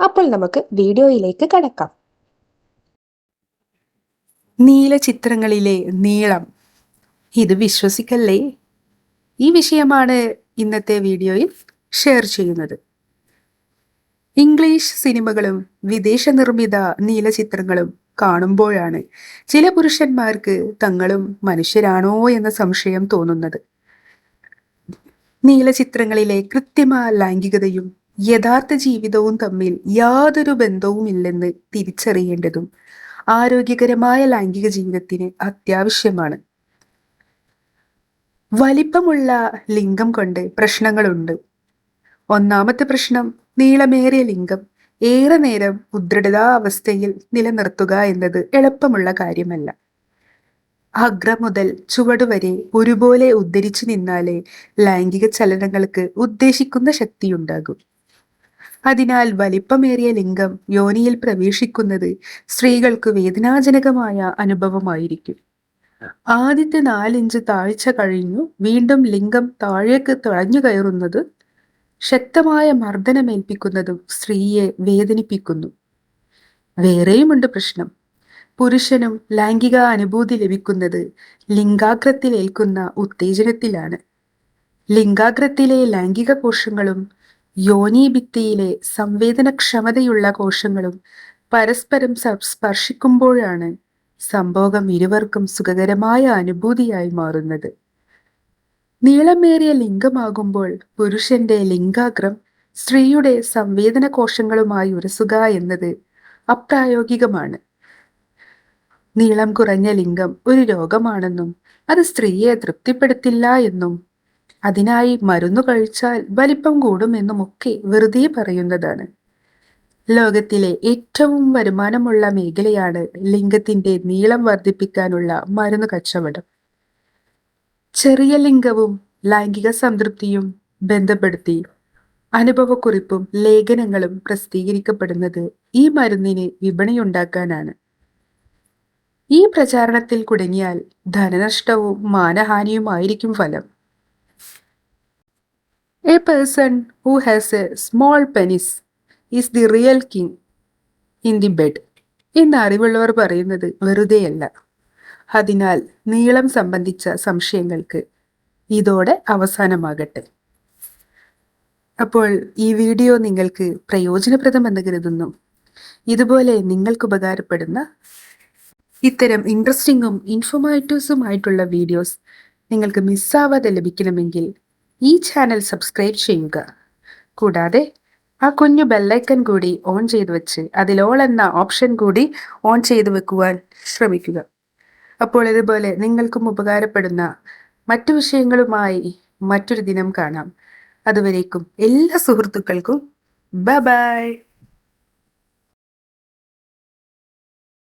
അപ്പോൾ നമുക്ക് വീഡിയോയിലേക്ക് കടക്കാം. നീല ചിത്രങ്ങളിലെ നീളം. ഇത് വിശ്വസിക്കല്ലേ? ഈ വിഷയമാണ് ഇന്നത്തെ വീഡിയോയിൽ ഷെയർ ചെയ്യുന്നത്. ഇംഗ്ലീഷ് സിനിമകളും വിദേശ നിർമ്മിത നീലചിത്രങ്ങളും കാണുമ്പോഴാണ് ചില പുരുഷന്മാർക്ക് തങ്ങളും മനുഷ്യരാണോ എന്ന സംശയം തോന്നുന്നത്. നീലചിത്രങ്ങളിലെ കൃത്യമ ലൈംഗികതയും യഥാർത്ഥ ജീവിതവും തമ്മിൽ യാതൊരു ബന്ധവുമില്ലെന്ന് തിരിച്ചറിയേണ്ടതും ആരോഗ്യകരമായ ലൈംഗിക ജീവിതത്തിന് അത്യാവശ്യമാണ്. വലിപ്പമുള്ള ലിംഗം കൊണ്ട് പ്രശ്നങ്ങളുണ്ട്. ഒന്നാമത്തെ പ്രശ്നം നീളമേറിയ ലിംഗം. ഏറെ നേരം ഉദ്ദൃഢതാവസ്ഥയിൽ നിലനിർത്തുക എന്നത് എളുപ്പമുള്ള കാര്യമല്ല. അഗ്ര മുതൽ ചുവടുവരെ ഒരുപോലെ ഉദ്ധരിച്ചു നിന്നാലേ ലൈംഗിക ചലനങ്ങൾക്ക് ഉദ്ദേശിക്കുന്ന ശക്തിയുണ്ടാകും. അതിനാൽ വലിപ്പമേറിയ ലിംഗം യോനിയിൽ പ്രവേശിക്കുന്നത് സ്ത്രീകൾക്ക് വേദനാജനകമായ അനുഭവമായിരിക്കും. ആദ്യത്തെ നാലിഞ്ച് താഴ്ച കഴിഞ്ഞു വീണ്ടും ലിംഗം താഴേക്ക് തഴഞ്ഞു കയറുന്നത് ശക്തമായ മർദ്ദനമേൽപ്പിക്കുന്നതും സ്ത്രീയെ വേദനിപ്പിക്കുന്നു. വേറെയുമുണ്ട് പ്രശ്നം. പുരുഷനും ലൈംഗിക അനുഭൂതി ലഭിക്കുന്നത് ലിംഗാഗ്രത്തിലേൽക്കുന്ന ഉത്തേജനത്തിലാണ്. ലിംഗാഗ്രത്തിലെ ലൈംഗിക കോശങ്ങളും യോനീഭിത്തിയിലെ സംവേദനക്ഷമതയുള്ള കോശങ്ങളും പരസ്പരം സ്പർശിക്കുമ്പോഴാണ് സംഭോഗം ഇരുവർക്കും സുഖകരമായ അനുഭൂതിയായി മാറുന്നത്. നീളമേറിയ ലിംഗമാകുമ്പോൾ പുരുഷന്റെ ലിംഗാഗ്രം സ്ത്രീയുടെ സംവേദന കോശങ്ങളുമായി ഉരസുക എന്നത് അപ്രായോഗികമാണ്. നീളം കുറഞ്ഞ ലിംഗം ഒരു രോഗമാണെന്നും അത് സ്ത്രീയെ തൃപ്തിപ്പെടുത്തില്ല എന്നും അതിനായി മരുന്നു കഴിച്ചാൽ വലിപ്പം കൂടുമെന്നുമൊക്കെ വെറുതെ പറയുന്നതാണ്. ലോകത്തിലെ ഏറ്റവും വരുമാനമുള്ള മേഖലയാണ് ലിംഗത്തിന്റെ നീളം വർദ്ധിപ്പിക്കാനുള്ള മരുന്ന് കച്ചവടം. ചെറിയ ലിംഗവും ലൈംഗിക സംതൃപ്തിയും ബന്ധപ്പെടുത്തി അനുഭവക്കുറിപ്പും ലേഖനങ്ങളും പ്രസിദ്ധീകരിക്കപ്പെടുന്നത് ഈ മരുന്നിന് വിപണിയുണ്ടാക്കാനാണ്. ഈ പ്രചാരണത്തിൽ കുടുങ്ങിയാൽ ധനനഷ്ടവും മാനഹാനിയുമായിരിക്കും ഫലം. A person who has a small penis is the real king in the bed എന്ന് അറിവുള്ളവർ പറയുന്നത് വെറുതെയല്ല. അതിനാൽ നീളം സംബന്ധിച്ച സംശയങ്ങൾക്ക് ഇതോടെ അവസാനമാകട്ടെ. അപ്പോൾ ഈ വീഡിയോ നിങ്ങൾക്ക് പ്രയോജനപ്രദമെന്ന് കരുതുന്നു. ഇതുപോലെ നിങ്ങൾക്ക് ഉപകാരപ്പെടുന്ന ഇത്തരം ഇൻട്രസ്റ്റിങ്ങും ഇൻഫോർമേറ്റീവ്സുമായിട്ടുള്ള വീഡിയോസ് നിങ്ങൾക്ക് മിസ്സാവാതെ ലഭിക്കണമെങ്കിൽ ഈ ചാനൽ സബ്സ്ക്രൈബ് ചെയ്യുക. കൂടാതെ ആ കുഞ്ഞു ബെല്ലൈക്കൺ കൂടി ഓൺ ചെയ്തു വെച്ച് അതിൽ ഓൾ എന്ന ഓപ്ഷൻ കൂടി ഓൺ ചെയ്തു വെക്കുവാൻ ശ്രമിക്കുക. അപ്പോൾ ഇതുപോലെ നിങ്ങൾക്കും ഉപകാരപ്പെടുന്ന മറ്റു വിഷയങ്ങളുമായി മറ്റൊരു ദിനം കാണാം. അതുവരേക്കും എല്ലാ സുഹൃത്തുക്കൾക്കും ബൈ